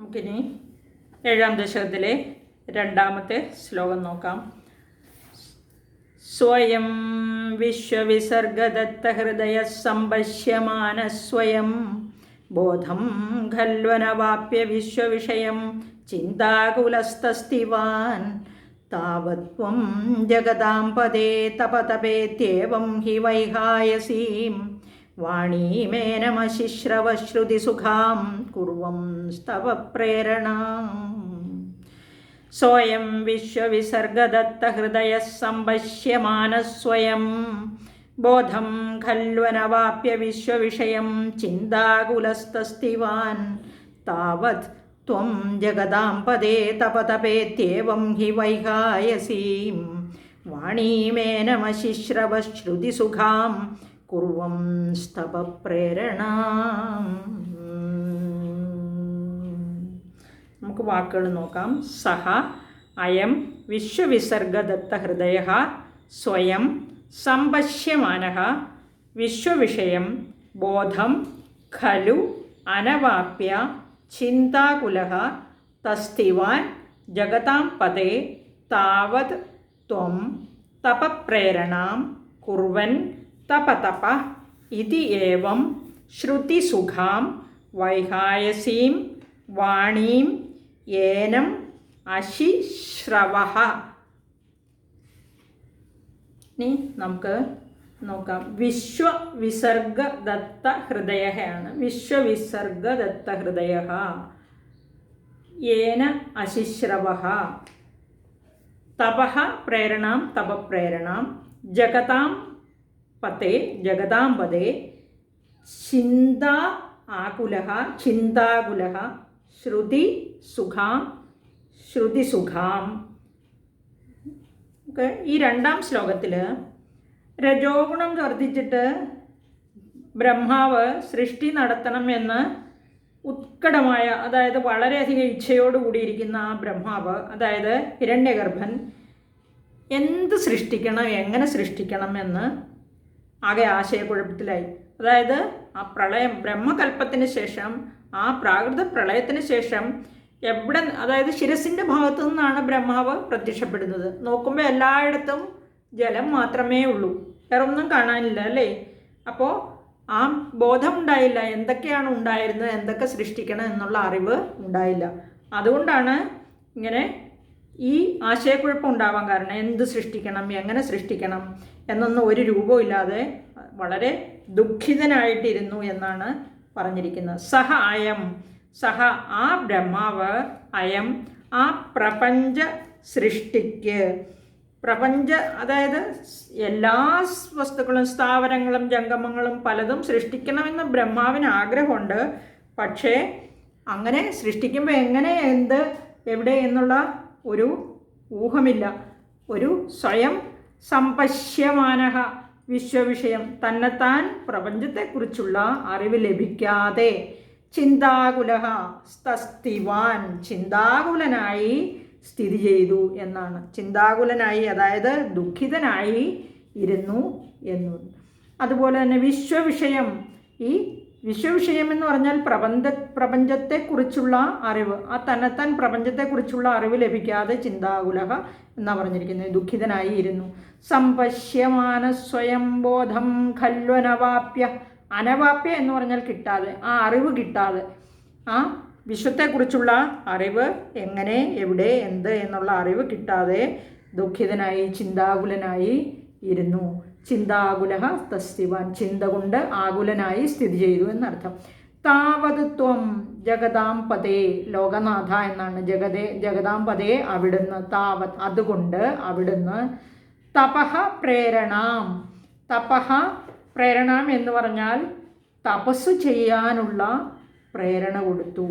നമുക്കിനി ഏഴാം ദശകത്തിലെ രണ്ടാമത്തെ ശ്ലോകം നോക്കാം. സ്വയം വിശ്വവിസർഗദത്തഹൃദയ സമ്പശ്യമാന സ്വയം ബോധം ഖൽവനവാപ്യ വിശ്വവിഷയം ചിന്താകുലസ്തസ്തിവാൻ താവത്വം ജഗദാം പദേ തപതപേത്യേവം ഹി വൈഹായസീം വാണീമേനമശിശ്രവശ്രുതിസുഖാം കുർവം സ്തവ പ്രേരണാം. സ്വയം വിശ്വവിസർഗദത്തഹൃദയ സമ്പശ്യമാനസ്വയം ബോധം ഖല്വനവാപ്യ വിശ്വവിഷയം ചിന്താകുലസ്തസ്തിവാൻ താവത് ത്വം ജഗതാം പദേ തപതപേത്യേവം ഹി വൈഹായസീം. വാണീമേനമശിശ്രവശ്രുതിസുഖാം കുർവം സ്തവ പ്രേരണാം നമുക്ക് വാക്കുകൾ നോക്കാം. സഹ അയം വിശ്വവിസർഗദത്തഹൃദയ സ്വയം സമ്പശ്യമാന വിശ്വവിഷയം ബോധം ഖലു അനവാപ്യ ചിന്താകുല തസ്തിവാൻ ജഗതാം പദേ താവത് ത്വം തപപ്രേരണാം കുർവൻ തപതപ ഇതി ഏവം ശ്രുതിസുഖാം വൈഹായസീം വാണീം ഏനം അശിശ്രവ ഇനി നമുക്ക് നോക്കാം. വിശ്വവിസർഗദത്ത ഹൃദയാണ് വിശ്വവിസർഗദത്ത ഹൃദയ ഏന അശിശ്രവ തപഃ പ്രേരണാം. തപപ്രേരണാം ജഗതാം പതേ ജഗതാം ചിന്ത ആകുല ചിന്താകുല ശ്രുതി സുഖാം ശ്രുതിസുഖാം ഓക്കെ ഈ രണ്ടാം ശ്ലോകത്തിൽ രജോഗുണം വർദ്ധിച്ചിട്ട് ബ്രഹ്മാവ് സൃഷ്ടി നടത്തണം എന്ന് ഉത്കടമായ അതായത് വളരെയധികം ഇച്ഛയോടുകൂടിയിരിക്കുന്ന ആ ബ്രഹ്മാവ് അതായത് ഹിരണ്യഗർഭൻ എന്ത് സൃഷ്ടിക്കണം എങ്ങനെ സൃഷ്ടിക്കണം എന്ന് ആകെ ആശയക്കുഴപ്പത്തിലായി. അതായത് ആ പ്രളയം ബ്രഹ്മകൽപ്പത്തിന് ശേഷം ആ പ്രാകൃത പ്രളയത്തിന് ശേഷം എവിടെ അതായത് ശിരസിന്റെ ഭാഗത്തു നിന്നാണ് ബ്രഹ്മാവ് പ്രത്യക്ഷപ്പെടുന്നത്. നോക്കുമ്പോൾ എല്ലായിടത്തും ജലം മാത്രമേ ഉള്ളൂ. വേറെ ഒന്നും കാണാനില്ല അല്ലേ? അപ്പോൾ ആ ബോധം ഉണ്ടായില്ല എന്തൊക്കെയാണ് ഉണ്ടായിരുന്നത്? എന്തൊക്കെ സൃഷ്ടിക്കണം എന്നുള്ള അറിവ് ഉണ്ടായില്ല. അതുകൊണ്ടാണ് ഇങ്ങനെ ഈ ആശയക്കുഴപ്പം ഉണ്ടാവാൻ കാരണം എന്ത് സൃഷ്ടിക്കണം എങ്ങനെ സൃഷ്ടിക്കണം എന്നൊന്നും ഒരു രൂപവും ഇല്ലാതെ വളരെ ദുഃഖിതനായിട്ടിരുന്നു എന്നാണ് പറഞ്ഞിരിക്കുന്നത്. സഹ അയം സഹ ആ ബ്രഹ്മാവ് അയം ആ പ്രപഞ്ച സൃഷ്ടിക്ക്. പ്രപഞ്ച അതായത് എല്ലാ വസ്തുക്കളും സ്ഥാപനങ്ങളും ജംഗമങ്ങളും പലതും സൃഷ്ടിക്കണമെന്ന് ബ്രഹ്മാവിന് ആഗ്രഹമുണ്ട്. പക്ഷേ അങ്ങനെ സൃഷ്ടിക്കുമ്പോൾ എങ്ങനെ എന്ത് എവിടെ എന്നുള്ള ഒരു ഊഹമില്ല. ഒരു സ്വയം സമ്പശ്യമാനഹ വിശ്വവിഷയം തന്നെത്താൻ പ്രപഞ്ചത്തെക്കുറിച്ചുള്ള അറിവ് ലഭിക്കാതെ ചിന്താകുലഹ സ്തസ്തിവാൻ ചിന്താകുലനായി സ്ഥിതി ചെയ്തു എന്നാണ്. ചിന്താകുലനായി അതായത് ദുഃഖിതനായി ഇരുന്നു എന്നു. അതുപോലെ തന്നെ വിശ്വവിഷയം ഈ വിശ്വവിഷയം എന്ന് പറഞ്ഞാൽ പ്രപഞ്ച പ്രപഞ്ചത്തെക്കുറിച്ചുള്ള അറിവ്. ആ തന്നെത്താൻ പ്രപഞ്ചത്തെക്കുറിച്ചുള്ള അറിവ് ലഭിക്കാതെ ചിന്താകുലഹ എന്നാ പറഞ്ഞിരിക്കുന്നത്. ദുഃഖിതനായി ഇരുന്നു സമ്പശ്യമാന സ്വയം ബോധം ഖല്വനവാപ്യ അനവാപ്യ എന്ന് പറഞ്ഞാൽ കിട്ടാതെ ആ അറിവ് കിട്ടാതെ. ആ വിശ്വത്തെക്കുറിച്ചുള്ള അറിവ് എങ്ങനെ എവിടെ എന്ത് എന്നുള്ള അറിവ് കിട്ടാതെ ദുഃഖിതനായി ചിന്താകുലനായി ഇരുന്നു. ചിന്താകുല തസ്തിവാൻ ചിന്ത കൊണ്ട് ആകുലനായി സ്ഥിതി ചെയ്തു എന്നർത്ഥം. താവത് ത്വം ജഗതാം പതേ ലോകനാഥ എന്നാണ്. ജഗതേ ജഗതാം പതേ അവിടുന്ന് താവത് അതുകൊണ്ട് അവിടുന്ന് തപഹ പ്രേരണാം. തപഹ പ്രേരണാം എന്ന് പറഞ്ഞാൽ തപസ് ചെയ്യാനുള്ള പ്രേരണ കൊടുത്തു.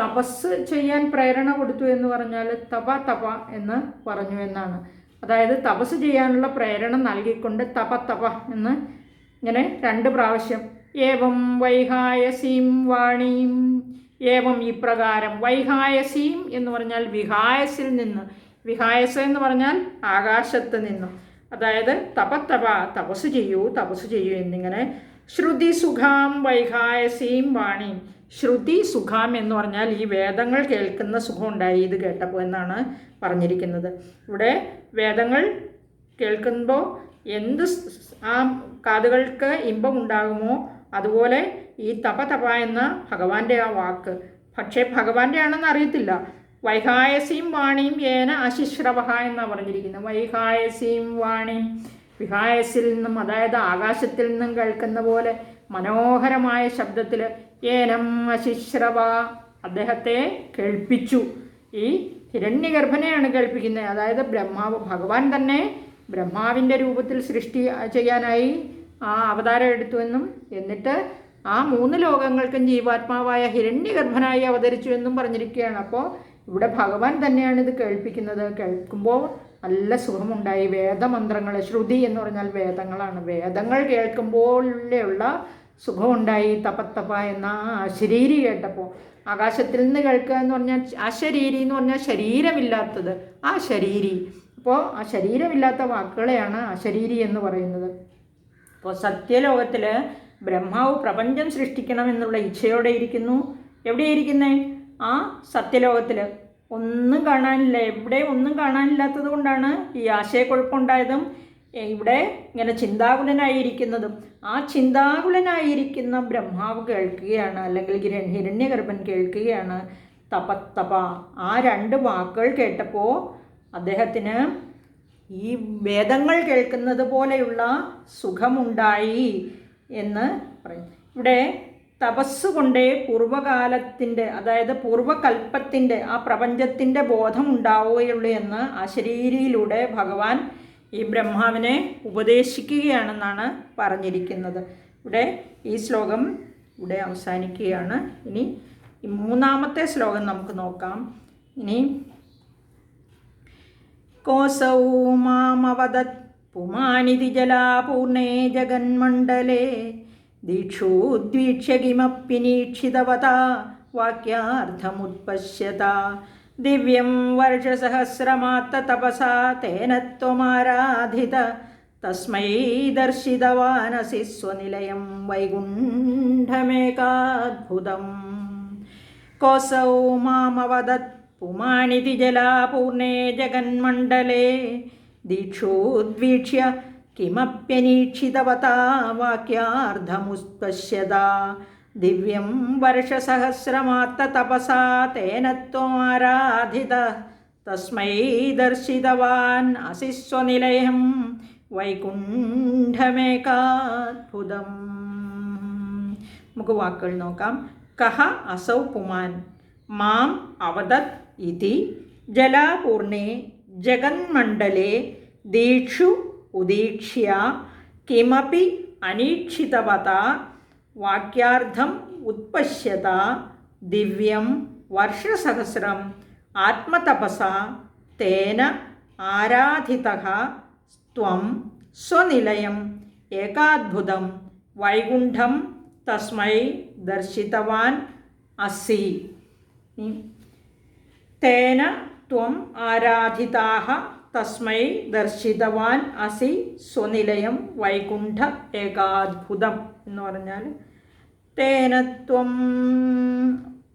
തപസ് ചെയ്യാൻ പ്രേരണ കൊടുത്തു എന്ന് പറഞ്ഞാൽ തപ തപ എന്ന് പറഞ്ഞു എന്നാണ്. അതായത് തപസ് ചെയ്യാനുള്ള പ്രേരണ നൽകിക്കൊണ്ട് തപ തപ എന്ന് ഇങ്ങനെ രണ്ട് പ്രാവശ്യം. ഏവം വൈഹായസീം വാണീം. ഏവം ഇപ്രകാരം വൈഹായസീം എന്ന് പറഞ്ഞാൽ വിഹായസിൽ നിന്ന്. വിഹായസ എന്ന് പറഞ്ഞാൽ ആകാശത്ത് നിന്നും. അതായത് തപത്തപ തപസ് ചെയ്യൂ തപസ് ചെയ്യൂ എന്നിങ്ങനെ. ശ്രുതി സുഖാം വൈഹായസീം വാണിയും ശ്രുതി സുഖം എന്ന് പറഞ്ഞാൽ ഈ വേദങ്ങൾ കേൾക്കുന്ന സുഖം ഉണ്ടായി ഇത് കേട്ടപ്പോൾ എന്നാണ് പറഞ്ഞിരിക്കുന്നത്. ഇവിടെ വേദങ്ങൾ കേൾക്കുമ്പോൾ എന്ത് ആ കാതുകൾക്ക് ഇമ്പം ഉണ്ടാകുമോ? അതുപോലെ ഈ തപ തപ എന്ന ഭഗവാന്റെ ആ വാക്ക്. പക്ഷേ ഭഗവാന്റെ ആണെന്ന് അറിയത്തില്ല. വൈഹായസിയും വാണിയും ഏന അശിശ്രവഹ എന്നാണ് പറഞ്ഞിരിക്കുന്നത്. വൈഹായസിയും വാണിയും വിഹായസിൽ നിന്നും അതായത് ആകാശത്തിൽ നിന്നും കേൾക്കുന്ന പോലെ മനോഹരമായ ശബ്ദത്തിൽ ഏനം അശിശ്രവ. അദ്ദേഹത്തെ കേൾപ്പിച്ചു. ഈ ഹിരണ്യഗർഭനെയാണ് കേൾപ്പിക്കുന്നത്. അതായത് ബ്രഹ്മാവ് ഭഗവാൻ തന്നെ ബ്രഹ്മാവിന്റെ രൂപത്തിൽ സൃഷ്ടി ചെയ്യാനായി ആ അവതാരം എടുത്തുവെന്നും എന്നിട്ട് ആ മൂന്ന് ലോകങ്ങൾക്കും ജീവാത്മാവായ ഹിരണ്യഗർഭനായി അവതരിച്ചു എന്നും പറഞ്ഞിരിക്കുകയാണ്. അപ്പോൾ ഇവിടെ ഭഗവാൻ തന്നെയാണ് ഇത് കേൾപ്പിക്കുന്നത്. കേൾക്കുമ്പോൾ നല്ല സുഖമുണ്ടായി. വേദമന്ത്രങ്ങൾ ശ്രുതി എന്ന് പറഞ്ഞാൽ വേദങ്ങളാണ്. വേദങ്ങൾ കേൾക്കുമ്പോഴുള്ള സുഖമുണ്ടായി തപത്തപ എന്ന ആ അശരീരി കേട്ടപ്പോൾ ആകാശത്തിൽ നിന്ന് കേൾക്കുക എന്ന് പറഞ്ഞാൽ ആ ശരീരി എന്ന് പറഞ്ഞാൽ ശരീരമില്ലാത്തത് ആ ശരീരി. അപ്പോൾ ആ ശരീരമില്ലാത്ത വാക്കുകളെയാണ് അശരീരി എന്ന് പറയുന്നത്. അപ്പോൾ സത്യലോകത്തിൽ ബ്രഹ്മാവ് പ്രപഞ്ചം സൃഷ്ടിക്കണം എന്നുള്ള ഇച്ഛയോടെ ഇരിക്കുന്നു. എവിടെയിരിക്കുന്നേ? ആ സത്യലോകത്തിൽ ഒന്നും കാണാനില്ല. എവിടെ ഒന്നും കാണാനില്ലാത്തത് കൊണ്ടാണ് ഈ ആശയക്കുഴപ്പമുണ്ടായതും ഇവിടെ ഇങ്ങനെ ചിന്താകുലനായിരിക്കുന്നതും ആ ചിന്താകുലനായിരിക്കുന്ന ബ്രഹ്മാവ് കേൾക്കുകയാണ് അല്ലെങ്കിൽ ഹിര- ഹിരണ്യഗർഭൻ കേൾക്കുകയാണ്. തപത്തപ ആ രണ്ട് വാക്കുകൾ കേട്ടപ്പോൾ അദ്ദേഹത്തിന് ഈ വേദങ്ങൾ കേൾക്കുന്നത് പോലെയുള്ള സുഖമുണ്ടായി എന്ന് പറയും. ഇവിടെ തപസ് കൊണ്ടേ പൂർവകാലത്തിന്റെ അതായത് പൂർവകൽപ്പത്തിന്റെ ആ പ്രപഞ്ചത്തിന്റെ ബോധം ഉണ്ടാവുകയുള്ളൂ എന്ന് ശരീരയിലൂടെ ഭഗവാൻ ഈ ബ്രഹ്മാവിനെ ഉപദേശിക്കുകയാണെന്നാണ് പറഞ്ഞിരിക്കുന്നത്. ഇവിടെ ഈ ശ്ലോകം ഇവിടെ അവസാനിക്കുകയാണ്. ഇനി ഈ മൂന്നാമത്തെ ശ്ലോകം നമുക്ക് നോക്കാം. ഇനി കോസൗ മാമവദത് ജലാപൂർണേ ജഗന്മണ്ഡലേ ദീക്ഷോദ്വീക്ഷ്യ വാക്യാർത്ഥമുത്പശ്യത दिव्यं वर्षसहस्रमात्ततपसा तेन त्वमाराधित तस्मै दर्शितवानसि स्वनिलयं वैकुण्ठमेकाद्भुतम् कोऽसौ मामवदत् पुमानिति जलापूर्णे जगन्मण्डले दीक्षोद्वीक्ष्य किमप्यनीक्षितवता वाक्यार्धमुत्पश्यता दिव्यं वर्षसहस्रमात्ततपसा तेन त्वमाराधित तस्मै दर्शितवान् असि स्वनिलयं വൈകുണ്ഠമേകാത്ഭുതം നമുക്ക് വാക്കുകൾ നോക്കാം കഹ അസൗ പുമാൻ മാം അവദത് ഇതി ജലാപൂർണേ ജഗന്മണ്ഡലേ ദീക്ഷു ഉദീക്ഷ്യ കിമപി അനീക്ഷിതവത വാക്യാർത്ഥം ഉത്പശ്യത ദിവ്യം വർഷസഹസ്രം ആത്മതപസ തേന ആരാധിത ത്വം സ്വനിലയം ഏകാദ്ഭുതം വൈകുണ്ഠം തസ്മൈ ദർശിതവാൻ അസി തേന ത്വം ആരാധിതാഹ തസ്മൈ ദർശിതവാൻ അസി സ്വനിലയം വൈകുണ്ഠ ഏകാദ്ഭുതം എന്ന് പറഞ്ഞാൽ തേന ത്വം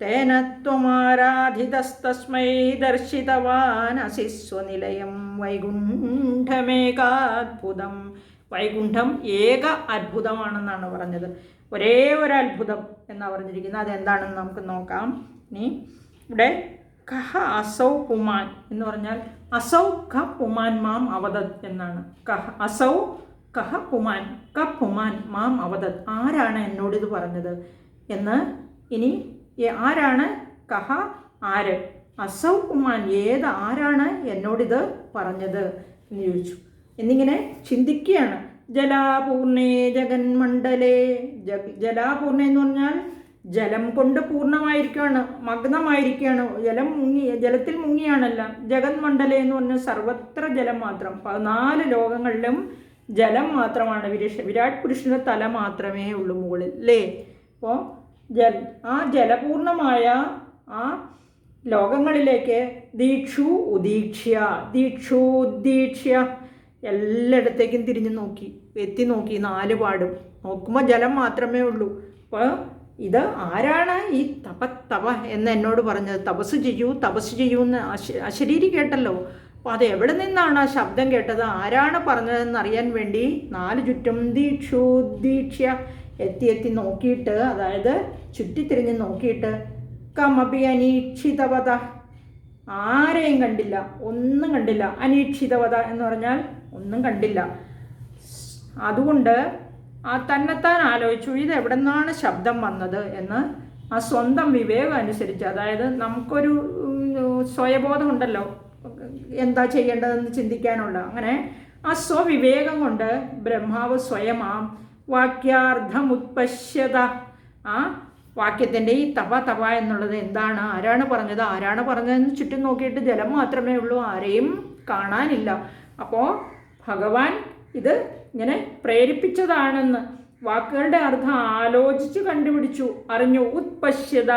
തേന ത്വമാരാധിതസ്തസ്മൈ ദർശിതവാൻ അസി സ്വനിലയം വൈകുണ്ഠമേകാദ്ഭുതം വൈകുണ്ഠം ഏക അത്ഭുതമാണെന്നാണ് പറഞ്ഞത്. ഒരേ ഒരു അത്ഭുതം എന്നാണ് പറഞ്ഞിരിക്കുന്നത്. അതെന്താണെന്ന് നമുക്ക് നോക്കാം. ഇനി ഇവിടെ കഹ അസൗ പുമാൻ എന്ന് പറഞ്ഞാൽ അസൗ ഖ പുമാൻ മാം അവദത് എന്നാണ്. കഹ അസൗ കഹ പുമാൻ. ക പുമാൻ മാം അവദത് ആരാണ് എന്നോട് ഇത് പറഞ്ഞത്? എന്ന് ഇനി ആരാണ്? കഹ ആര്? അസൗ ഉമാൻ ഏത് ആരാണ് എന്നോടിത് പറഞ്ഞത്? എന്ന് ചോദിച്ചു. എന്നിങ്ങനെ ചിന്തിക്കുകയാണ്. ജലാപൂർണേ ജഗന്മണ്ഡലേ ജ ജലാപൂർണ എന്ന് പറഞ്ഞാൽ ജലം കൊണ്ട് പൂർണമായിരിക്കുകയാണ് മഗ്നമായിരിക്കുകയാണ്. ജലം മുങ്ങി ജലത്തിൽ മുങ്ങിയാണല്ല. ജഗന്മണ്ഡലേ എന്ന് പറഞ്ഞാൽ സർവത്ര ജലം മാത്രം. പതിനാല് ലോകങ്ങളിലും ജലം മാത്രമാണ്. വിരേഷ വിരാട് പുരുഷന്റെ തല മാത്രമേ ഉള്ളൂ മുകളിൽ അല്ലേ? അപ്പോൾ ജൽ ആ ജലപൂർണമായ ആ ലോകങ്ങളിലേക്ക് ദീക്ഷു ഉദീക്ഷ്യ ദീക്ഷു ഉദ്ദീക്ഷ്യ എല്ലായിടത്തേക്കും തിരിഞ്ഞു നോക്കി എത്തി നോക്കി നാല് പാടും. നോക്കുമ്പോൾ ജലം മാത്രമേ ഉള്ളൂ. അപ്പോൾ ഇത് ആരാണ് ഈ തപ തപ എന്ന് എന്നോട് പറഞ്ഞത്? തപസ് ചെയ്യൂ തപസ് ചെയ്യൂ എന്ന് അശ- അശരീരി കേട്ടല്ലോ. അപ്പോൾ അത് എവിടെ നിന്നാണ് ആ ശബ്ദം കേട്ടത്? ആരാണ് പറഞ്ഞതെന്ന് അറിയാൻ വേണ്ടി നാല് ചുറ്റും ദീക്ഷോദീക്ഷ്യ എത്തി എത്തി നോക്കിയിട്ട് അതായത് ചുറ്റിത്തിരിഞ്ഞ് നോക്കിയിട്ട് കമപി അനീക്ഷിതവത ആരെയും കണ്ടില്ല ഒന്നും കണ്ടില്ല. അനീക്ഷിതവത എന്ന് പറഞ്ഞാൽ ഒന്നും കണ്ടില്ല. അതുകൊണ്ട് ആ തന്നെത്താൻ ആലോചിച്ചു ഇത് എവിടെ നിന്നാണ് ശബ്ദം വന്നത്? എന്ന് ആ സ്വന്തം വിവേകം അനുസരിച്ച് അതായത് നമുക്കൊരു ഉം, സ്വയബോധം ഉണ്ടല്ലോ. എന്താ ചെയ്യേണ്ടതെന്ന് ചിന്തിക്കാനുള്ള അങ്ങനെ ആ സ്വവിവേകം കൊണ്ട് ബ്രഹ്മാവ് സ്വയമാം വാക്യാർത്ഥം ഉത്പശ്യത ആ വാക്യത്തിന്റെ ഈ തവ തവ എന്നുള്ളത് എന്താണ്? ആരാണ് പറഞ്ഞത്? ആരാണ് പറഞ്ഞതെന്ന് ചുറ്റും നോക്കിയിട്ട് ജലം മാത്രമേ ഉള്ളൂ ആരെയും കാണാനില്ല. അപ്പോൾ ഭഗവാൻ ഇത് ഇങ്ങനെ പ്രേരിപ്പിച്ചതാണെന്ന് വാക്കുകളുടെ അർത്ഥം ആലോചിച്ച് കണ്ടുപിടിച്ചു അറിഞ്ഞു. ഉത്പശ്യത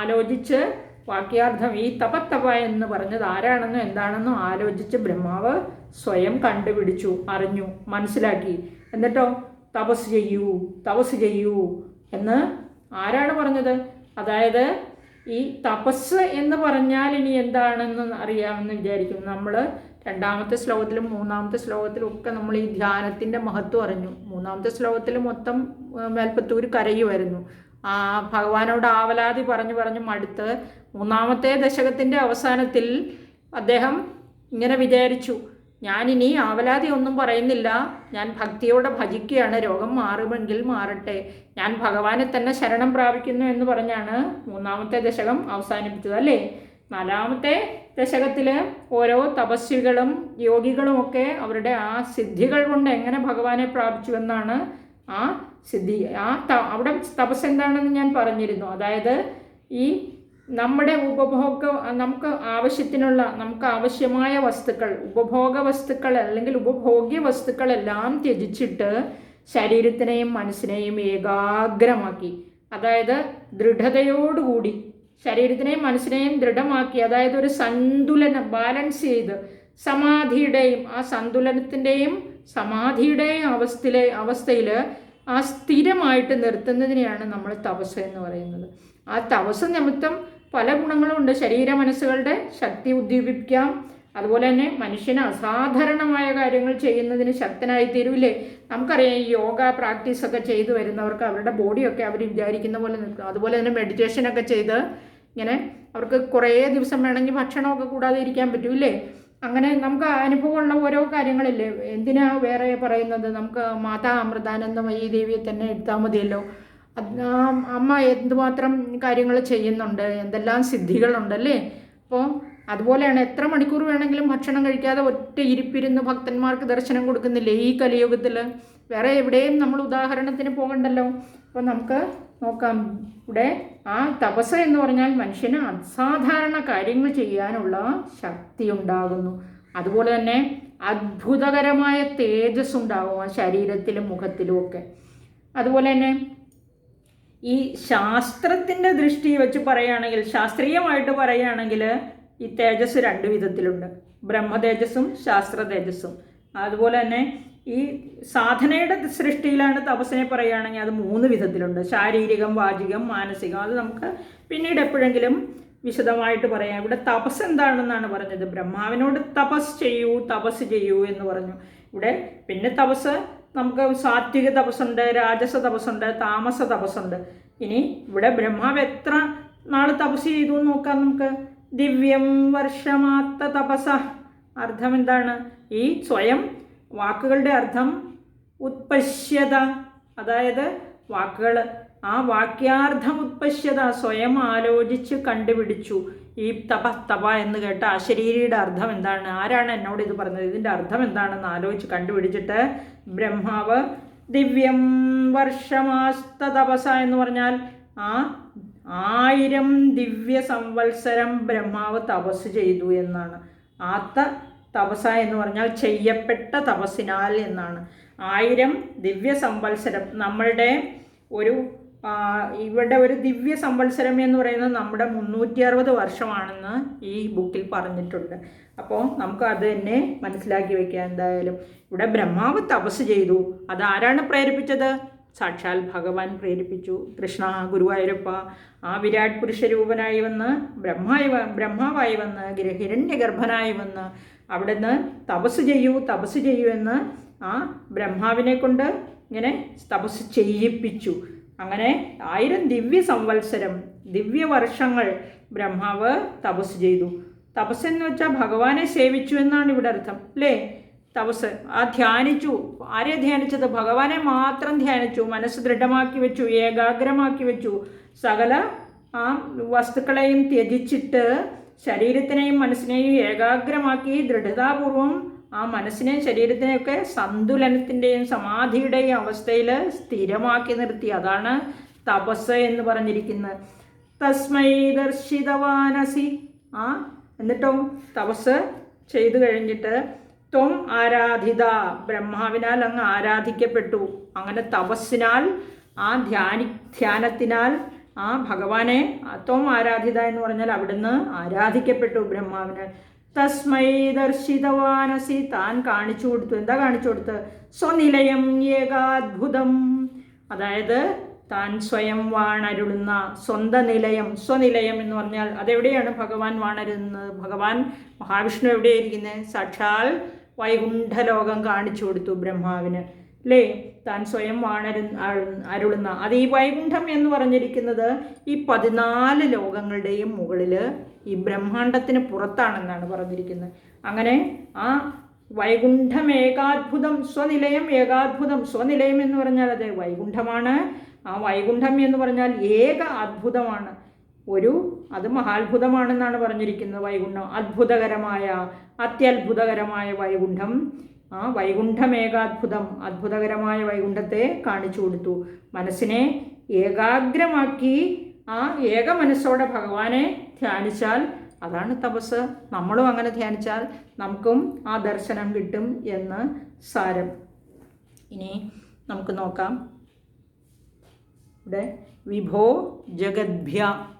ആലോചിച്ച് വാക്യാർത്ഥം ഈ തപത്തപ എന്ന് പറഞ്ഞത് ആരാണെന്നും എന്താണെന്നും ആലോചിച്ച് ബ്രഹ്മാവ് സ്വയം കണ്ടുപിടിച്ചു അറിഞ്ഞു മനസ്സിലാക്കി. എന്നിട്ടോ തപസ് ചെയ്യൂ തപസ് ചെയ്യൂ എന്ന് ആരാണ് പറഞ്ഞത്? അതായത് ഈ തപസ് എന്ന് പറഞ്ഞാൽ ഇനി എന്താണെന്ന് അറിയാമെന്ന് വിചാരിക്കും. നമ്മൾ രണ്ടാമത്തെ ശ്ലോകത്തിലും മൂന്നാമത്തെ ശ്ലോകത്തിലും ഒക്കെ നമ്മൾ ഈ ധ്യാനത്തിന്റെ മഹത്വം അറിഞ്ഞു. മൂന്നാമത്തെ ശ്ലോകത്തിൽ മൊത്തം മേൽപ്പത്തൂർ കരയുമായിരുന്നു. ആ ഭഗവാനോട് ആവലാതി പറഞ്ഞു പറഞ്ഞു മടുത്ത് മൂന്നാമത്തെ ദശകത്തിന്റെ അവസാനത്തിൽ അദ്ദേഹം ഇങ്ങനെ വിചാരിച്ചു ഞാനിനി ആവലാതി ഒന്നും പറയുന്നില്ല. ഞാൻ ഭക്തിയോടെ ഭജിക്കുകയാണ്. രോഗം മാറുമെങ്കിൽ മാറട്ടെ. ഞാൻ ഭഗവാനെ തന്നെ ശരണം പ്രാപിക്കുന്നു എന്ന് പറഞ്ഞാണ് മൂന്നാമത്തെ ദശകം അവസാനിപ്പിച്ചത് അല്ലേ? നാലാമത്തെ ദശകത്തിൽ ഓരോ തപസ്വികളും യോഗികളുമൊക്കെ അവരുടെ ആ സിദ്ധികൾ കൊണ്ട് എങ്ങനെ ഭഗവാനെ പ്രാപിച്ചു എന്നാണ് ആ സിദ്ധി. ആ അവിടെ തപസ് എന്താണെന്ന് ഞാൻ പറഞ്ഞിരുന്നു. അതായത് ഈ നമ്മുടെ ഉപഭോഗ നമുക്ക് ആവശ്യത്തിനുള്ള നമുക്ക് ആവശ്യമായ വസ്തുക്കൾ ഉപഭോഗ വസ്തുക്കൾ അല്ലെങ്കിൽ ഉപഭോഗ്യ വസ്തുക്കളെല്ലാം ത്യജിച്ചിട്ട് ശരീരത്തിനെയും മനസ്സിനെയും ഏകാഗ്രമാക്കി. അതായത് ദൃഢതയോടുകൂടി ശരീരത്തിനെയും മനസ്സിനെയും ദൃഢമാക്കി അതായത് ഒരു സന്തുലനം ബാലൻസ് ചെയ്ത് സമാധിയുടെയും ആ സന്തുലനത്തിന്റെയും സമാധിയുടെയും അവസ്ഥയിലെ അവസ്ഥയിൽ ആ സ്ഥിരമായിട്ട് നിർത്തുന്നതിനെയാണ് നമ്മൾ തപസ് എന്ന് പറയുന്നത്. ആ തപസ് നിമിത്തം പല ഗുണങ്ങളുണ്ട് ശരീര മനസ്സുകളുടെ ശക്തി ഉദ്ദീപിപ്പിക്കാം അതുപോലെ തന്നെ മനുഷ്യന് അസാധാരണമായ കാര്യങ്ങൾ ചെയ്യുന്നതിന് ശക്തനായി തീരൂലേ നമുക്കറിയാം ഈ യോഗ പ്രാക്ടീസ് ഒക്കെ ചെയ്തു വരുന്നവർക്ക് അവരുടെ ബോഡിയൊക്കെ അവർ വിചാരിക്കുന്ന പോലെ നിൽക്കും. അതുപോലെ തന്നെ മെഡിറ്റേഷനൊക്കെ ചെയ്ത് ഇങ്ങനെ അവർക്ക് കുറേ ദിവസം വേണമെങ്കിൽ ഭക്ഷണമൊക്കെ കൂടാതെ ഇരിക്കാൻ പറ്റൂലേ അങ്ങനെ നമുക്ക് അനുഭവമുള്ള ഓരോ കാര്യങ്ങളില്ലേ? എന്തിനാ വേറെ പറയുന്നത്? നമുക്ക് മാതാ അമൃതാനന്ദമയി ദേവിയെ തന്നെ എടുത്താൽ മതിയല്ലോ. അമ്മ എന്തുമാത്രം കാര്യങ്ങൾ ചെയ്യുന്നുണ്ട് എന്തെല്ലാം സിദ്ധികളുണ്ടല്ലേ? അപ്പോൾ അതുപോലെയാണ് എത്ര മണിക്കൂർ വേണമെങ്കിലും ഭക്ഷണം കഴിക്കാതെ ഒറ്റ ഇരിപ്പിരുന്ന് ഭക്തന്മാർക്ക് ദർശനം കൊടുക്കുന്നില്ലേ ഈ കലിയുഗത്തിൽ വേറെ എവിടെയും നമ്മൾ ഉദാഹരണത്തിന് പോകണ്ടല്ലോ. അപ്പോൾ നമുക്ക് നോക്കാം. ഇവിടെ ആ തപസ് എന്ന് പറഞ്ഞാൽ മനുഷ്യന് അസാധാരണ കാര്യങ്ങൾ ചെയ്യാനുള്ള ശക്തി ഉണ്ടാകുന്നു. അതുപോലെ തന്നെ അത്ഭുതകരമായ തേജസ് ഉണ്ടാകും ആ ശരീരത്തിലും മുഖത്തിലും ഒക്കെ. അതുപോലെ തന്നെ ഈ ശാസ്ത്രത്തിന്റെ ദൃഷ്ടി വെച്ച് പറയുകയാണെങ്കിൽ ശാസ്ത്രീയമായിട്ട് പറയുകയാണെങ്കിൽ ഈ തേജസ് രണ്ട് വിധത്തിലുണ്ട്. ബ്രഹ്മതേജസ്സും ശാസ്ത്ര തേജസ്സും അതുപോലെ തന്നെ ഈ സാധനയുടെ സൃഷ്ടിയിലാണ് തപസ്സിനെ പറയുകയാണെങ്കിൽ അത് മൂന്ന് വിധത്തിലുണ്ട്. ശാരീരികം വാചികം മാനസികം അത് നമുക്ക് പിന്നീട് എപ്പോഴെങ്കിലും വിശദമായിട്ട് പറയാം. ഇവിടെ തപസ് എന്താണെന്നാണ് പറഞ്ഞത്. ബ്രഹ്മാവിനോട് തപസ് ചെയ്യൂ തപസ് ചെയ്യൂ എന്ന് പറഞ്ഞു. ഇവിടെ പിന്നെ തപസ് നമുക്ക് സാത്വിക തപസ്സുണ്ട് രാജസ തപസ്സുണ്ട് താമസ തപസ്സുണ്ട്. ഇനി ഇവിടെ ബ്രഹ്മാവ് എത്ര നാൾ തപസ് ചെയ്തു നോക്കാം നമുക്ക്. ദിവ്യം വർഷമാത്ത തപസ. അർത്ഥം എന്താണ്? ഈ സ്വയം വാക്കുകളുടെ അർത്ഥം ഉത്പശ്യത. അതായത് വാക്കുകൾ ആ വാക്യാർത്ഥം ഉത്പശ്യത സ്വയം ആലോചിച്ച് കണ്ടുപിടിച്ചു. ഈ തപ തപ എന്ന് കേട്ട അശരീരിയുടെ അർത്ഥം എന്താണ്? ആരാണ് എന്നോട് ഇത് പറഞ്ഞത്? ഇതിന്റെ അർത്ഥം എന്താണെന്ന് ആലോചിച്ച് കണ്ടുപിടിച്ചിട്ട് ബ്രഹ്മാവ് ദിവ്യം വർഷമാസ്ത തപസ എന്ന് പറഞ്ഞാൽ ആ ആയിരം ദിവ്യ സംവത്സരം ബ്രഹ്മാവ് തപസ് ചെയ്തു എന്നാണ്. ആത്ത തപസ എന്ന് പറഞ്ഞാൽ ചെയ്യപ്പെട്ട തപസ്സിനാൽ എന്നാണ്. ആയിരം ദിവ്യ സംവത്സരം നമ്മളുടെ ഒരു ഇവിടെ ഒരു ദിവ്യ സംവത്സരം എന്ന് പറയുന്നത് നമ്മുടെ മുന്നൂറ്റി അറുപത് വർഷമാണെന്ന് ഈ ബുക്കിൽ പറഞ്ഞിട്ടുണ്ട്. അപ്പോൾ നമുക്ക് അത് തന്നെ മനസ്സിലാക്കി വെക്കാം എന്തായാലും. ഇവിടെ ബ്രഹ്മാവ് തപസ് ചെയ്തു. അതാരാണ് പ്രേരിപ്പിച്ചത്? സാക്ഷാൽ ഭഗവാൻ പ്രേരിപ്പിച്ചു. കൃഷ്ണ ഗുരുവായൂരപ്പ ആ വിരാട് പുരുഷരൂപനായി വന്ന് ബ്രഹ്മായി ബ്രഹ്മാവായി വന്ന് ഗ്രഹിരണ്യഗർഭനായി ഹിരണ്യഗർഭനായി വന്ന് അവിടുന്ന് തപസ് ചെയ്യൂ തപസ് ചെയ്യൂ എന്ന് ആ ബ്രഹ്മാവിനെ കൊണ്ട് ഇങ്ങനെ തപസ് ചെയ്യിപ്പിച്ചു. അങ്ങനെ ആയിരം ദിവ്യ സംവത്സരം ദിവ്യ വർഷങ്ങൾ ബ്രഹ്മാവ് തപസ് ചെയ്തു. തപസ് എന്ന് വെച്ചാൽ ഭഗവാനെ സേവിച്ചു എന്നാണ് ഇവിടെ അർത്ഥം അല്ലേ? തപസ്. ആ ധ്യാനിച്ചു. ആരെ ധ്യാനിച്ചത്? ഭഗവാനെ മാത്രം ധ്യാനിച്ചു. മനസ്സ് ദൃഢമാക്കി വെച്ചു ഏകാഗ്രമാക്കി വെച്ചു. സകല ആ വസ്തുക്കളെയും ത്യജിച്ചിട്ട് ശരീരത്തിനെയും മനസ്സിനെയും ഏകാഗ്രമാക്കി ദൃഢതാപൂർവം ആ മനസ്സിനെയും ശരീരത്തിനെയൊക്കെ സന്തുലനത്തിന്റെയും സമാധിയുടെയും അവസ്ഥയിൽ സ്ഥിരമാക്കി നിർത്തി. അതാണ് തപസ് എന്ന് പറഞ്ഞിരിക്കുന്നത്. തസ്മൈ ദർശിതവാനസി. ആ എന്നിട്ടോ തപസ് ചെയ്തു കഴിഞ്ഞിട്ട് ത്വം ആരാധിത. ബ്രഹ്മാവിനാൽ അങ്ങ് ആരാധിക്കപ്പെട്ടു. അങ്ങനെ തപസ്സിനാൽ ആ ധ്യാനി ധ്യാനത്തിനാൽ ആ ഭഗവാനെ ത്വം ആരാധിത എന്ന് പറഞ്ഞാൽ അവിടുന്ന് ആരാധിക്കപ്പെട്ടു ബ്രഹ്മാവിന്. തസ്മൈ ദർശിതവാനസി. താൻ കാണിച്ചു കൊടുത്തു. എന്താ കാണിച്ചു കൊടുത്ത്? സ്വനിലയം ഏകാത്ഭുതം. അതായത് താൻ സ്വയം വാണരുളുന്ന സ്വന്തം നിലയം. സ്വനിലയം എന്ന് പറഞ്ഞാൽ അതെവിടെയാണ് ഭഗവാൻ വാണരുന്നത്? ഭഗവാൻ മഹാവിഷ്ണു എവിടെയായിരിക്കുന്നത് സാക്ഷാൽ വൈകുണ്ഠലോകം കാണിച്ചു കൊടുത്തു ബ്രഹ്മാവിന്. അല്ലേ താൻ സ്വയം വാണരു അരു- അരുളുന്ന. അത് ഈ വൈകുണ്ഠം എന്ന് പറഞ്ഞിരിക്കുന്നത് ഈ പതിനാല് ലോകങ്ങളുടെയും മുകളിൽ ഈ ബ്രഹ്മാണ്ടത്തിന് പുറത്താണെന്നാണ് പറഞ്ഞിരിക്കുന്നത്. അങ്ങനെ ആ വൈകുണ്ഠം ഏകാത്ഭുതം സ്വനിലയം ഏകാത്ഭുതം സ്വനിലയം എന്ന് പറഞ്ഞാൽ അത് വൈകുണ്ഠമാണ്. ആ വൈകുണ്ഠം എന്ന് പറഞ്ഞാൽ ഏക അത്ഭുതമാണ്. ഒരു അത് മഹാത്ഭുതമാണെന്നാണ് പറഞ്ഞിരിക്കുന്നത് വൈകുണ്ഠം. അത്ഭുതകരമായ അത്യത്ഭുതകരമായ വൈകുണ്ഠം. ആ വൈകുണ്ഠം ഏകാത്ഭുതം അത്ഭുതകരമായ വൈകുണ്ഠത്തെ കാണിച്ചു കൊടുത്തു. മനസ്സിനെ ഏകാഗ്രമാക്കി ആ ഏക മനസ്സോടെ ഭഗവാനെ ധ്യാനിച്ചാൽ അതാണ് തപസ്. നമ്മളും അങ്ങനെ ധ്യാനിച്ചാൽ നമുക്കും ആ ദർശനം കിട്ടും എന്ന് സാരം. ഇനി നമുക്ക് നോക്കാം. ഇവിടെ വിഭോ ജഗദ്ഭ്യ.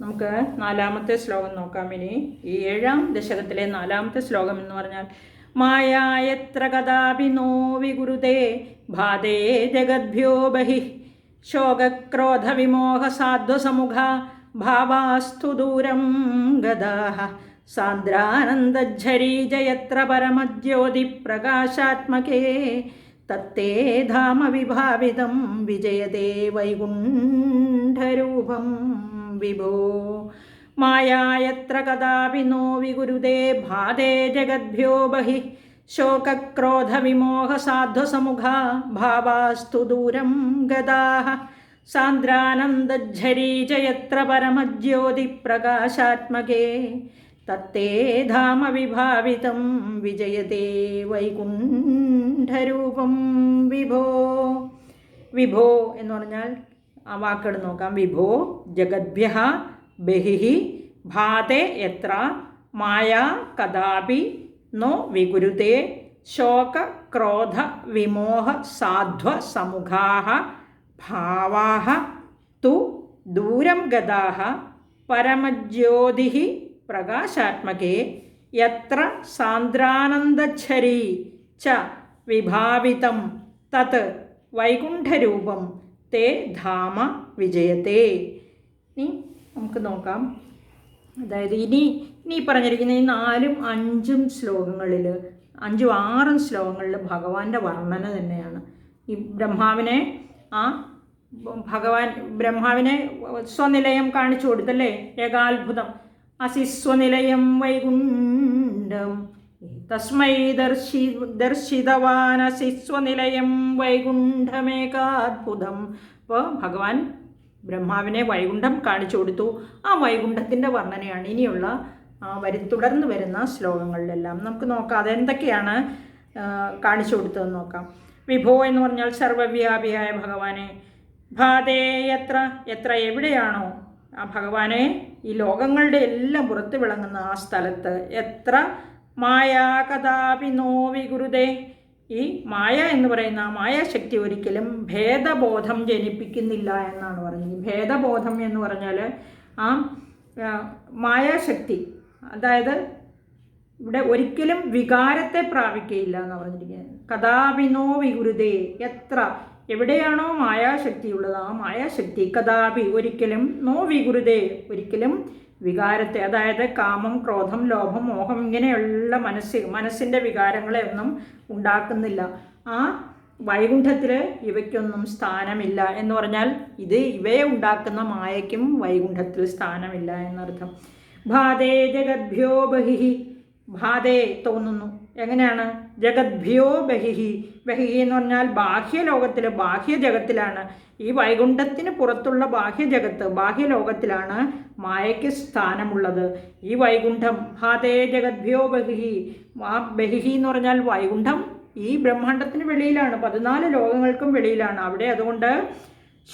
നമുക്ക് നാലാമത്തെ ശ്ലോകം നോക്കാം ഇനി. ഈ ഏഴാം ദശകത്തിലെ നാലാമത്തെ ശ്ലോകം എന്ന് പറഞ്ഞാൽ മായായത്ര കഥാപി നോ വിഗുരുതേ ഭാതേ ജഗദ്ഭ്യോ ബഹി. ശോകക്രോധവിമോഹസാധ്വസമുഖ ഭാവാസ്തു ദൂരം ഗതാഃ സാന്ദ്രാനന്ദജ്ജരീജയത്ര പരമജ്യോതിപ്രകാശാത്മകേ. തത്തേ ധാമ വിഭാവിതം വിജയതേ വൈകുണ്ഠരൂപം വിഭോ. മായായത്ര കഥാപി നോ വിഗുരുതേ ഭാതേ ജഗദ്ഭ്യോ ബഹി. ശോകക്രോധവിമോഹസാധ്വസമുഖ ഭാവാസ്തു ദൂരം ഗതാഃ സാന്ദ്രാനന്ദജ്ജരീജയത്ര പരമജ്യോതിപ്രകാശാത്മകേ തത്തേ ധാമ വിഭാവിതം വിജയതേ വൈകുണ്ഠരൂപം വിഭോ വിഭോ എന്ന് പറഞ്ഞാൽ ആ വാക്കുകൾ നോക്കാം. വിഭോ ജഗദ്ഭ്യ ബഹിഹി ഭാതെ എത്ര മായ കഥാപി നോ വികുരുതേ ശോക ക്രോധ വിമോഹ സാധ്വ സമുഖാഹ ഭാവാഹ തു ദൂരം ഗതാഹ പരമജ്യോതിഃ പ്രകാശാത്മകേ യത്ര സാന്ദ്രാനന്ദച്ഛരീ ച വിഭാവിതം തത് വൈകുണ്ഠരൂപം തേ ധാമ വിജയത്തെ ഇനി നമുക്ക് നോക്കാം. അതായത് ഇനി ഇനി പറഞ്ഞിരിക്കുന്ന ഈ നാലും അഞ്ചും ശ്ലോകങ്ങളിൽ അഞ്ചും ആറും ശ്ലോകങ്ങളിൽ ഭഗവാന്റെ വർണന തന്നെയാണ്. ഈ ബ്രഹ്മാവിനെ ആ ഭഗവാൻ ബ്രഹ്മാവിനെ സ്വനിലയം കാണിച്ചു കൊടുത്തല്ലേ? ഏകാത്ഭുതം. അസി സ്വനിലയം വൈകുണ്ഠം. തസ്മൈ ദർശി ദർശിതവാനസി സ്വനിലയം വൈകുണ്ഠമേകാത്ഭുതം. അപ്പോൾ ഭഗവാൻ ബ്രഹ്മാവിനെ വൈകുണ്ഠം കാണിച്ചു കൊടുത്തു. ആ വൈകുണ്ഠത്തിന്റെ വർണനയാണ് ഇനിയുള്ള വരും തുടർന്ന് വരുന്ന ശ്ലോകങ്ങളിലെല്ലാം. നമുക്ക് നോക്കാം അതെന്തൊക്കെയാണ് കാണിച്ചു കൊടുത്തതെന്ന് നോക്കാം. വിഭോ എന്ന് പറഞ്ഞാൽ സർവവ്യാപിയായ ഭഗവാനെ. ഭാതേ എത്ര എത്ര എവിടെയാണോ ആ ഭഗവാനെ ഈ ലോകങ്ങളുടെ എല്ലാം പുറത്ത് വിളങ്ങുന്ന ആ സ്ഥലത്ത് എത്ര മായാ കഥാപി നോ വിഗുരുതേ ഈ മായ എന്ന് പറയുന്ന ആ മായാശക്തി ഒരിക്കലും ഭേദബോധം ജനിപ്പിക്കുന്നില്ല എന്നാണ് പറയുന്നത്. ഭേദബോധം എന്ന് പറഞ്ഞാൽ ആ മായാശക്തി അതായത് ഇവിടെ ഒരിക്കലും വികാരത്തെ പ്രാപിക്കുകയില്ല എന്ന് പറഞ്ഞിരിക്കുന്നത്. കഥാപിനോ വികുരുതേ എത്ര എവിടെയാണോ മായാശക്തി ഉള്ളത് ആ മായാശക്തി കഥാപി ഒരിക്കലും നോ വികുരുതേ ഒരിക്കലും വികാരത്തെ അതായത് കാമം ക്രോധം ലോഭം മോഹം ഇങ്ങനെയുള്ള മനസ്സ് മനസ്സിന്റെ വികാരങ്ങളെ ഒന്നും ഉണ്ടാക്കുന്നില്ല. ആ വൈകുണ്ഠത്തിൽ ഇവയ്ക്കൊന്നും സ്ഥാനമില്ല എന്ന് പറഞ്ഞാൽ ഇത് ഇവയെ ഉണ്ടാക്കുന്ന മായയ്ക്കും വൈകുണ്ഠത്തിൽ സ്ഥാനമില്ല എന്നർത്ഥം. ഭാതേ ജഗദ്ഭ്യോ ബഹി. ഭാതേ തോന്നുന്നു. എങ്ങനെയാണ്? ജഗദ്ഭ്യോ ബഹിഹി. ബഹിഹി എന്ന് പറഞ്ഞാൽ ബാഹ്യ ലോകത്തിൽ ബാഹ്യ ബാഹ്യജഗത്തിലാണ്. ഈ വൈകുണ്ഠത്തിന് പുറത്തുള്ള ബാഹ്യ ജഗത്ത് ബാഹ്യ ബാഹ്യലോകത്തിലാണ് മായയ്ക്ക് സ്ഥാനമുള്ളത്. ഈ വൈകുണ്ഠം ഹാതേ ജഗദ്ഭ്യോ ബഹിഹി. ആ ബഹിഹി എന്ന് പറഞ്ഞാൽ വൈകുണ്ഠം ഈ ബ്രഹ്മാണ്ടത്തിന് വെളിയിലാണ്. പതിനാല് ലോകങ്ങൾക്കും വെളിയിലാണ്. അവിടെ അതുകൊണ്ട്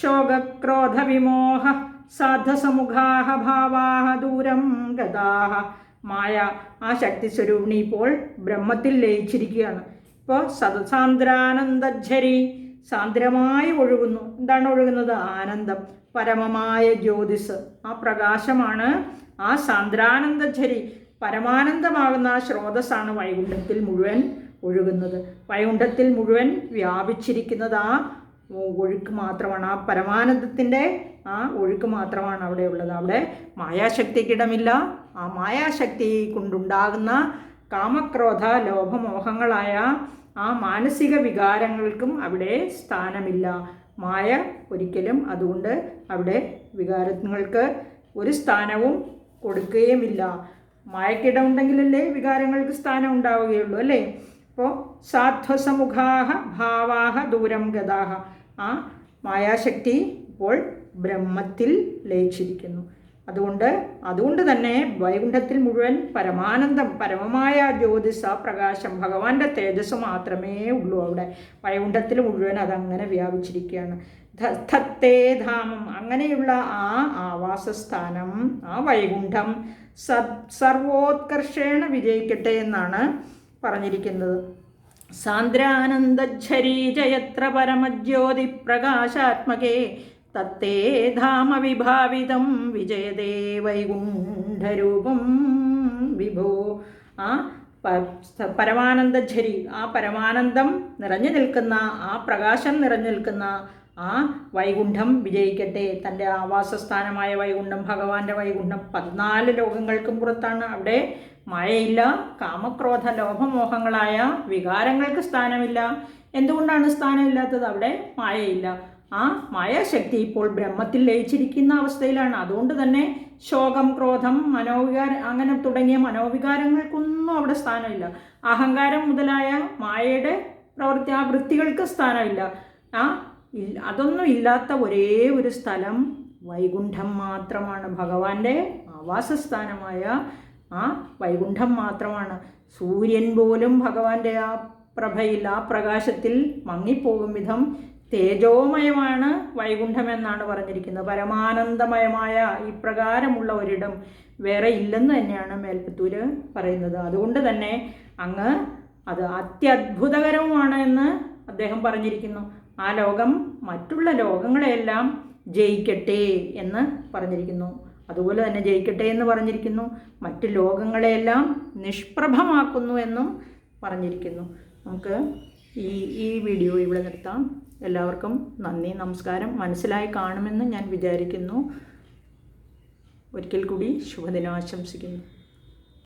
ശോകക്രോധ വിമോഹ സാധസമുഖാഹ ഭാവാഹ ദൂരം ഗതാഹ. മായ ആ ശക്തി സ്വരൂപിണി ഇപ്പോൾ ബ്രഹ്മത്തിൽ ലയിച്ചിരിക്കുകയാണ്. ഇപ്പോൾ സദസാന്ദ്രാനന്ദരി സാന്ദ്രമായി ഒഴുകുന്നു. എന്താണ് ഒഴുകുന്നത്? ആനന്ദം. പരമമായ ജ്യോതിസ്. ആ പ്രകാശമാണ് ആ സാന്ദ്രാനന്ദരി പരമാനന്ദമാകുന്ന ആ സ്രോതസ്സാണ് വൈകുണ്ഠത്തിൽ മുഴുവൻ ഒഴുകുന്നത്. വൈകുണ്ഠത്തിൽ മുഴുവൻ വ്യാപിച്ചിരിക്കുന്നത് ആ ഒഴുക്ക് മാത്രമാണ്. ആ പരമാനന്ദത്തിന്റെ ആ ഒഴുക്ക് മാത്രമാണ് അവിടെ ഉള്ളത്. അവിടെ മായാശക്തിക്കിടമില്ല. ആ മായാശക്തി കൊണ്ടുണ്ടാകുന്ന കാമക്രോധ ലോഭമോഹങ്ങളായ ആ മാനസിക വികാരങ്ങൾക്കും അവിടെ സ്ഥാനമില്ല. മായ ഒരിക്കലും അതുകൊണ്ട് അവിടെ വികാരങ്ങൾക്ക് ഒരു സ്ഥാനവും കൊടുക്കുകയുമില്ല. മായക്കിടമുണ്ടെങ്കിലല്ലേ വികാരങ്ങൾക്ക് സ്ഥാനം ഉണ്ടാവുകയുള്ളൂ അല്ലേ? അപ്പോൾ സാധ്വസമുഖാഹ ഭാവാഹ ദൂരം ഗതാഹ. ആ മായാശക്തി ഇപ്പോൾ ബ്രഹ്മത്തിൽ ലയിച്ചിരിക്കുന്നു. അതുകൊണ്ട് അതുകൊണ്ട് തന്നെ വൈകുണ്ഠത്തിൽ മുഴുവൻ പരമാനന്ദം പരമമായ ജ്യോതിസ പ്രകാശം ഭഗവാന്റെ തേജസ് മാത്രമേ ഉള്ളൂ അവിടെ. വൈകുണ്ഠത്തിൽ മുഴുവൻ അതങ്ങനെ വ്യാപിച്ചിരിക്കുകയാണ്. ധത്തേ ധാമം. അങ്ങനെയുള്ള ആ ആവാസസ്ഥാനം ആ വൈകുണ്ഠം സ സർവോത്കർഷേണ വിജയിക്കട്ടെ എന്നാണ് പറഞ്ഞിരിക്കുന്നത്. സാന്ദ്രാനന്ദരീജയത്ര പരമജ്യോതി പ്രകാശാത്മകേ തത്തേ ധാമവിഭാവിതം വിജയദേ വൈകുണ്ഠരൂപം വിഭോ. ആ പരമാനന്ദരി ആ പരമാനന്ദം നിറഞ്ഞു നിൽക്കുന്ന ആ പ്രകാശം നിറഞ്ഞു നിൽക്കുന്ന ആ വൈകുണ്ഠം വിജയിക്കട്ടെ. തന്റെ ആവാസസ്ഥാനമായ വൈകുണ്ഠം ഭഗവാന്റെ വൈകുണ്ഠം പതിനാല് ലോകങ്ങൾക്കും പുറത്താണ്. അവിടെ മഴയില്ല കാമക്രോധ ലോഭമോഹങ്ങളായ വികാരങ്ങൾക്ക് സ്ഥാനമില്ല. എന്തുകൊണ്ടാണ് സ്ഥാനമില്ലാത്തത്? അവിടെ മായയില്ല ആ മായാശക്തി ഇപ്പോൾ ബ്രഹ്മത്തിൽ ലയിച്ചിരിക്കുന്ന അവസ്ഥയിലാണ്. അതുകൊണ്ട് തന്നെ ശോകം ക്രോധം മനോവികാര അങ്ങനെ തുടങ്ങിയ മനോവികാരങ്ങൾക്കൊന്നും അവിടെ സ്ഥാനമില്ല. അഹങ്കാരം മുതലായ മായയുടെ പ്രവൃത്തി ആ വൃത്തികൾക്ക് സ്ഥാനമില്ല. ആ അതൊന്നും ഇല്ലാത്ത ഒരേ ഒരു സ്ഥലം വൈകുണ്ഠം മാത്രമാണ്. ഭഗവാന്റെ ആവാസസ്ഥാനമായ ആ വൈകുണ്ഠം മാത്രമാണ്. സൂര്യൻ പോലും ഭഗവാന്റെ ആ പ്രഭയിൽ ആ പ്രകാശത്തിൽ മങ്ങിപ്പോകും വിധം തേജോമയമാണ് വൈകുണ്ഠം എന്നാണ് പറഞ്ഞിരിക്കുന്നത്. പരമാനന്ദമയമായ ഇപ്രകാരമുള്ള ഒരിടം വേറെ ഇല്ലെന്ന് തന്നെയാണ് മേൽപ്പത്തൂര് പറയുന്നത്. അതുകൊണ്ട് തന്നെ അങ്ങ് അത് അത്യത്ഭുതകരവുമാണ് എന്ന് അദ്ദേഹം പറഞ്ഞിരിക്കുന്നു. ആ ലോകം മറ്റുള്ള ലോകങ്ങളെയെല്ലാം ജയിക്കട്ടെ എന്ന് പറഞ്ഞിരിക്കുന്നു. അതുപോലെ തന്നെ ജയിക്കട്ടെ എന്ന് പറഞ്ഞിരിക്കുന്നു. മറ്റ് ലോകങ്ങളെയെല്ലാം നിഷ്പ്രഭമാക്കുന്നു എന്നും പറഞ്ഞിരിക്കുന്നു. നമുക്ക് ഈ ഈ വീഡിയോ ഇവിടെ നിർത്താം. എല്ലാവർക്കും നന്ദി നമസ്കാരം. മനസ്സിലായി കാണുമെന്ന് ഞാൻ വിചാരിക്കുന്നു. ഒരിക്കൽ കൂടി ശുഭദിനം ആശംസിക്കുന്നു.